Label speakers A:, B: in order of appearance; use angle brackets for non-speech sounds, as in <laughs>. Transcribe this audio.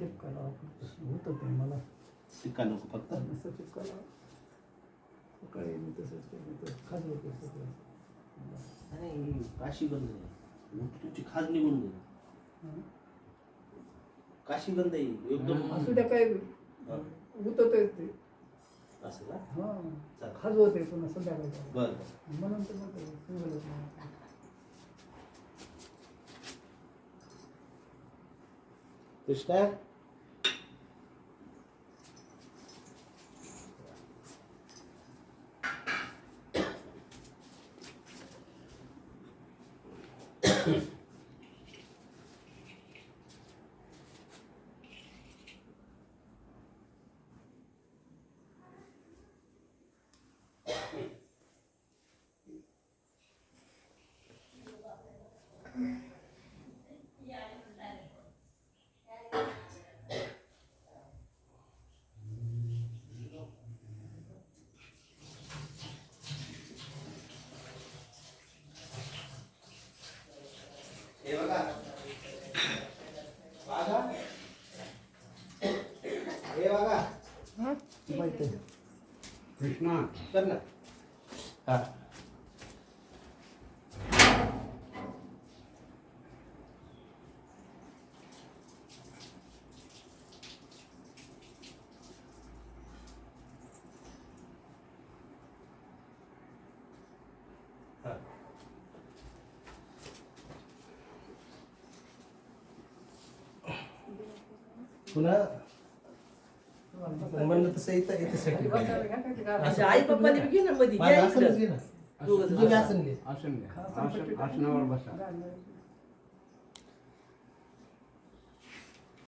A: टिपका लावा फक्त होतं ते मला.
B: टिक्का नको फक्त.
A: नुसतं टिपका लावा सकाळी मी तसंच केलं खाज होते सगळं.
B: आणि काशी गंध आहे. मग तुमची खाज निघून गेली. काशी गंध आहे. एकदम
A: असू द्या काय. होतं ते.
B: असं का?
A: हां. खाज होते पुन्हा संध्याकाळी.
B: बरं
A: म्हणून तर म्हणतो सिंगलच
B: Yeah. <laughs> हे बघा. बघा. हे? बघा
C: कृष्णा
B: कर ना. हा. पुन्हा म्हणलं तसं इथं इथं
D: अच्छा, आई पप्पाने बी घे ना मध्ये
B: माझं
D: या
B: आसनच
D: इकडं.
B: घे ना.
D: दोघं जण.
B: तुझं आसन घे.
C: आसन घ्या. आसन आसनावर बसा.